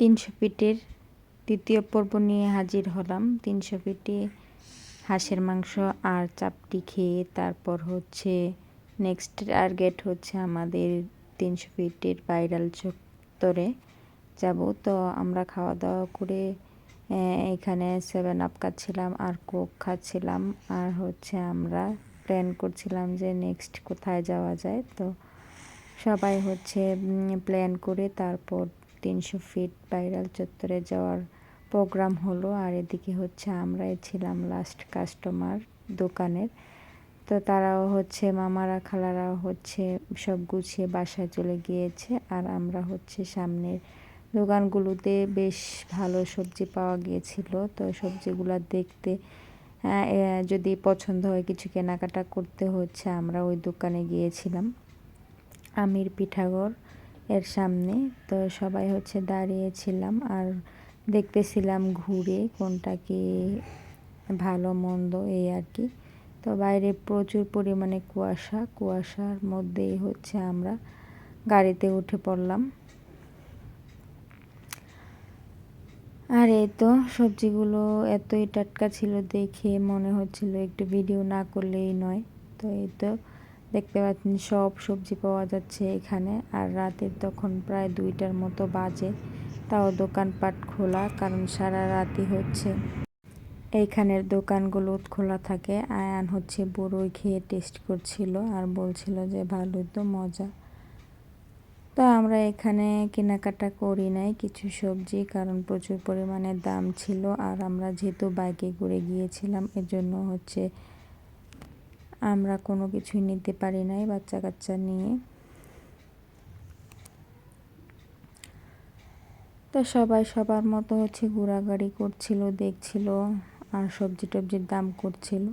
তিনশো ফিটের দ্বিতীয় পর্ব নিয়ে হাজির হলাম। তিনশো ফিটে হাঁসের মাংস আর চাপটি খেয়ে তারপর হচ্ছে নেক্সট টার্গেট হচ্ছে আমাদের তিনশো ফিটের ভাইরাল চত্বরে যাব। তো আমরা খাওয়া দাওয়া করে এখানে সেভেন আপ খাচ্ছিলাম আর কোক খাচ্ছিলাম। আর হচ্ছে আমরা প্ল্যান করছিলাম যে নেক্সট কোথায় যাওয়া যায়। তো সবাই হচ্ছে প্ল্যান করে তারপর তিনশো ফিট ভাইরাল চত্বরে যাওয়ার প্রোগ্রাম হলো। আর এদিকে হচ্ছে আমরাই ছিলাম লাস্ট কাস্টমার দোকানের। তো তারাও হচ্ছে, মামারা, খালারাও হচ্ছে সব গুছিয়ে বাসায় চলে গিয়েছে। আর আমরা হচ্ছে সামনের দোকানগুলোতে বেশ ভালো সবজি পাওয়া গিয়েছিল। তো সবজিগুলো দেখতে যদি পছন্দ হয় কিছু কেনাকাটা করতে হচ্ছে, আমরা ওই দোকানে গিয়েছিলাম। আমির পিঠাগড় এর সামনে। তো সবাই হচ্ছে দাঁড়িয়েছিলাম আর দেখতেছিলাম ঘুরে কোনটা কি ভালো, মন্দ, এই আর কি। তো বাইরে প্রচুর পরিমাণে কুয়াশা, কুয়াশার মধ্যেই হচ্ছে আমরা গাড়িতে উঠে পড়লাম। আর এই তো সবজিগুলো এতই টাটকা ছিল দেখে মনে হচ্ছিল একটু ভিডিও না করলেই নয়। তো এই তো দেখতে পাচ্ছেন সব সবজি পাওয়া যাচ্ছে এখানে। আর রাতের তখন প্রায় দুইটার মতো বাজে। তাও দোকানপাট খোলা, কারণ সারা রাতই হচ্ছে। এইখানের দোকানগুলো খোলা থাকে। আয়ান হচ্ছে বড়ই খেয়ে টেস্ট করছিল আর বলছিল যে ভালো তো মজা। তো আমরা এখানে কেনাকাটা করি নাই কিছু সবজি, কারণ প্রচুর পরিমাণে দাম ছিল। আর আমরা যেহেতু বাইকে করে গিয়েছিলাম, এজন্য হচ্ছে আমরা কোনো কিছুই নিতে পারি নাই বাচ্চা কাচ্চা নিয়ে। তো সবাই সবার মতো হচ্ছে ঘোরাঘুরি করছিল, দেখছিল আর সবজি টবজির দাম করছিল।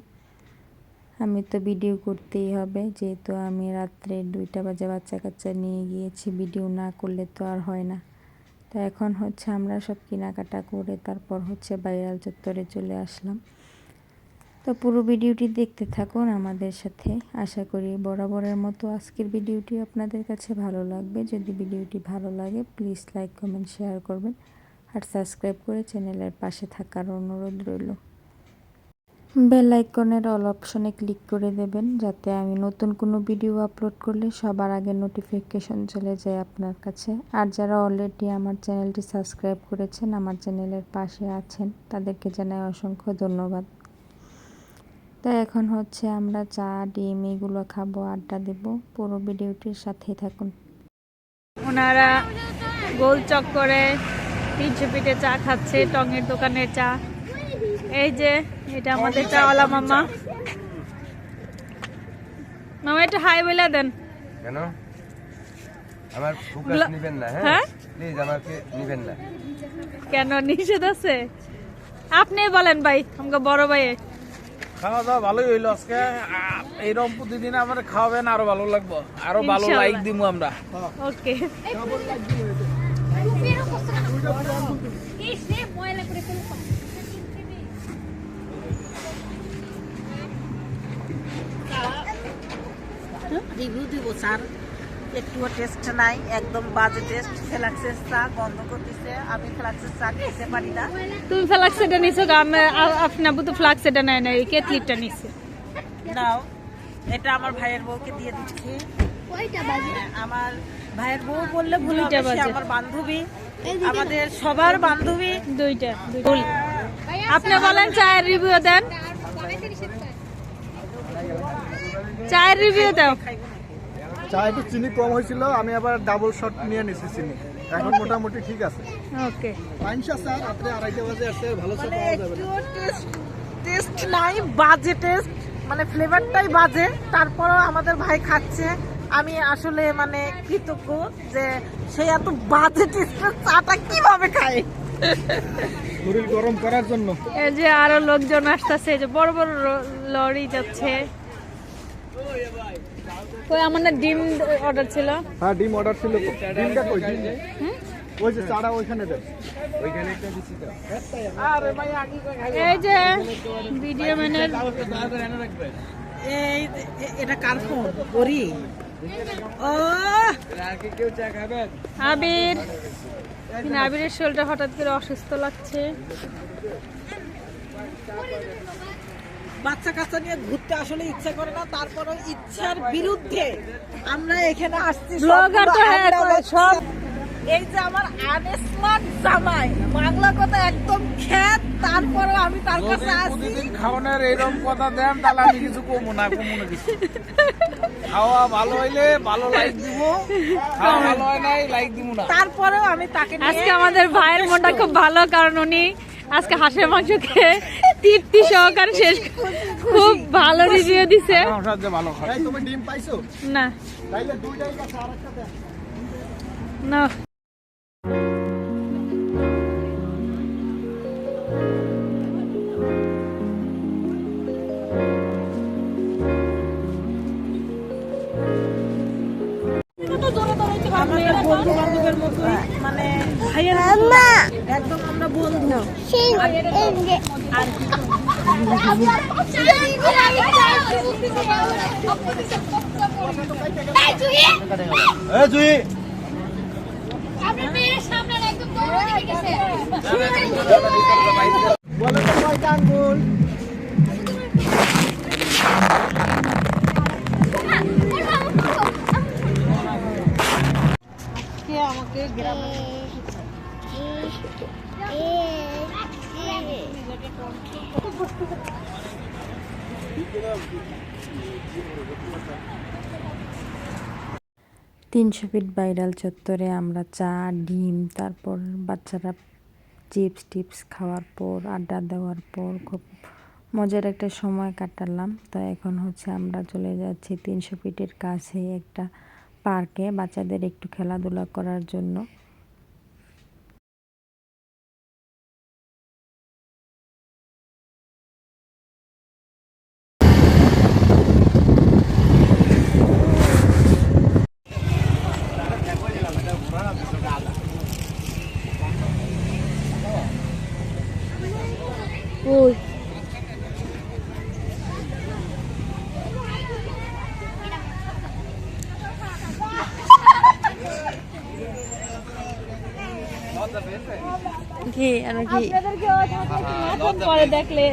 আমি তো ভিডিও করতেই হবে, যেহেতু আমি রাত্রে দুইটা বাজে বাচ্চা কাচ্চা নিয়ে গিয়েছি, ভিডিও না করলে তো আর হয় না। তো এখন হচ্ছে আমরা সব কেনাকাটা করে তারপর হচ্ছে বাইরাল চত্বরে চলে আসলাম। তো পুরো ভিডিওটি দেখতে থাকুন আমাদের সাথে। আশা করি বরাবরের মতো আজকের ভিডিওটি আপনাদের কাছে ভালো লাগবে। যদি ভিডিওটি ভালো লাগে প্লিজ লাইক কমেন্ট শেয়ার করবেন আর সাবস্ক্রাইব করে চ্যানেলের পাশে থাকার অনুরোধ রইল। বেল আইকনের অল অপশনে ক্লিক করে দেবেন যাতে আমি নতুন কোনো ভিডিও আপলোড করলে সবার আগে নোটিফিকেশন চলে যায় আপনার কাছে। আর যারা অলরেডি আমার চ্যানেলটি সাবস্ক্রাইব করেছেন, আমার চ্যানেলের পাশে আছেন, তাদেরকে জানাই অসংখ্য ধন্যবাদ। তো এখন হচ্ছে আমরা চা ডিম এগুলো খাব আড্ডা দেব। পুরো ভিডিওটির সাথেই থাকুন। ওনারা গোল চক্করে তিনশো পিঠে চা খাচ্ছে টঙের দোকানের চা। এই যে এটা আমাদের চাওয়ালা মামা। মামা একটু হাই বলে দেন। কেন? আমার ফোকাস নিবেন না হ্যাঁ? হ্যাঁ? প্লিজ আমাকে নিবেন না। কেন নিষেধ আছে? আপনি বলেন ভাই আমাকে বড় ভাই খাওয়া দাওয়া ভালোই হইল আজকে। এইরকম প্রতিদিন আমার খাওয়াবেন আরও ভালো লাগবো। আরও ভালো। লাইক দিব আমরা। ওকে। রিভিউ দিব স্যার। একটুও টেস্ট নাই একদম বাজে টেস্ট ফ্লাক্সের চা গন্ধ করতেছে আমি ফ্লাক্সের চা খেতে পারি না। তুমি ফ্লাক্স এটা নিছো আমি আপনি আবু তো ফ্লাক্স এটা নেয় না এই কেটলিটা নিছে? নাও এটা আমার ভাইয়ের বউকে দিয়ে দিচ্ছি। আমার ভাইয়ের বউ বললে ভুল হবে আমার বান্ধবী। আমাদের সবার বান্ধবী। দুইটা দুইটা। আপনি বলেন চায়ের রিভিউ দেন। চায়ের রিভিউ দাও। চা একটু চিনি কম হয়েছিল আমি আবার ডাবল শট নিয়ে নিছি চিনি। এখন মোটামুটি ঠিক আছে। ওকে পাইনসা স্যার রাত্রে আড়াইটা বাজে আসছে ভালো চা মানে পাওয়া যাবে টেস্ট টেস্ট নাই বাজে টেস্ট মানে ফ্লেভারটাই বাজে। তারপরও আমাদের ভাই খাচ্ছে। আমি আসলে মানে কৃতজ্ঞ যে সে এত বাজে টেস্টের চাটা কীভাবে খায়? শরীর গরম করার জন্য। এই যে আরও লোকজন আসতেছে যে বড় বড় লরি যাচ্ছে। কই আমার না ডিম অর্ডার ছিল। হ্যাঁ ডিম অর্ডার ছিল। ডিমটা কই? ডিম। ওই যে চাটা ওইখানে দেন। ওইখানে একটা দিচ্ছি তো। এই যে ভিডিও ম্যানের এই এটা কার ফোন ওরি ও! আর কেউ চা খাবেন আবির। আবিরের শরীরটা হঠাৎ করে অসুস্থ লাগছে। বাচ্চা কাচ্চা নিয়ে ঘুরতে আসলে ইচ্ছা করে না তারপরে ইচ্ছার বিরুদ্ধে আমরা এখানে আসছি। হ্যাঁ সব এই যে আমার আনস্মার্ট জামাই বাংলা কথা একদম খ্যাত তারপরে আমি তার কাছে প্রতিদিন খাওয়ানোর এইরকম কথা দেন তাহলে আমি কিছু কমু না কমু না কিছু। খাওয়া ভালো হইলে ভালো লাইক দিব খাওয়া ভালো হয় নাই লাইক দিব না। তারপরেও আমি তাকে নিয়ে আজকে আমাদের ভাইয়ের মনটা খুব ভালো কারণ উনি আজকে হাসের মাংস খেয়ে তৃপ্তি সহকারে শেষ খুব ভালো রিভিউ দিছে। না। না। একদম আমরা বন্ধু। সামনে একদম তিনশো ফিট বাইরাল চত্বরে আমরা চা, ডিম, তারপর বাচ্চারা চিপস টিপস খাওয়ার পর, আড্ডা দেওয়ার পর খুব মজার একটা সময় কাটালাম। তো এখন হচ্ছে আমরা চলে যাচ্ছি তিনশো ফিটের কাছে একটা পার্কে বাচ্চাদের একটু খেলাধুলা করার জন্য। কি আর কি পরে দেখলে।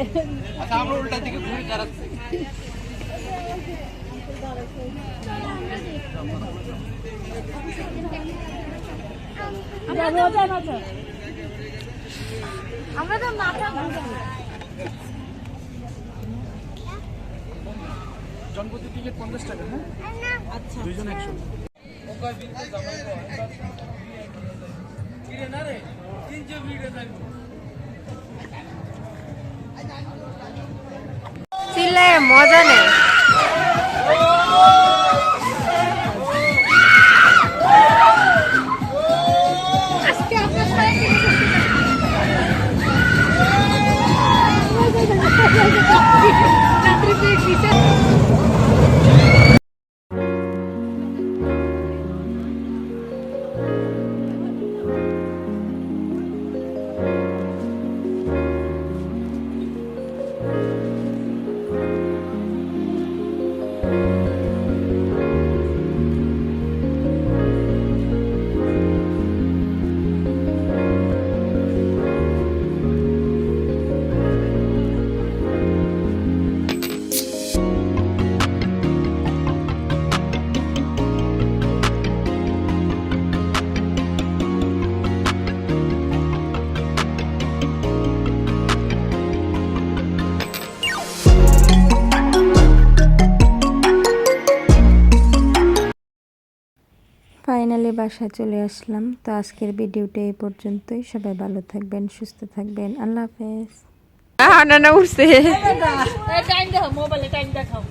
আমরা তো মাথা জনপ্রতি টিকিট পঞ্চাশ টাকা হ্যাঁ? আচ্ছা। দুইজন একশো। চিল্লায় মজা নেই। ফাইনালি বাসায় চলে আসলাম। তো আজকের ভিডিওটা এই পর্যন্তই। সবাই ভালো থাকবেন সুস্থ থাকবেন। আল্লাহ হাফেজ। না না উঠছে টাইম দেখো মোবাইলে টাইম দেখাও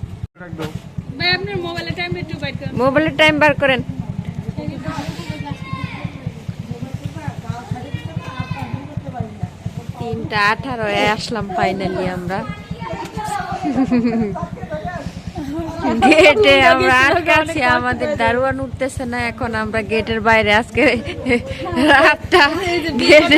ভাই আপনার মোবাইলে টাইম একটু বাইট করেন মোবাইলের টাইম বার করেন তিনটা আঠারো আসলাম ফাইনালি আমরা। গেটে আমরা আটকাছি আমাদের দারোয়ান উঠতেছে না এখন আমরা গেটের বাইরে আজকে রাতটা গেট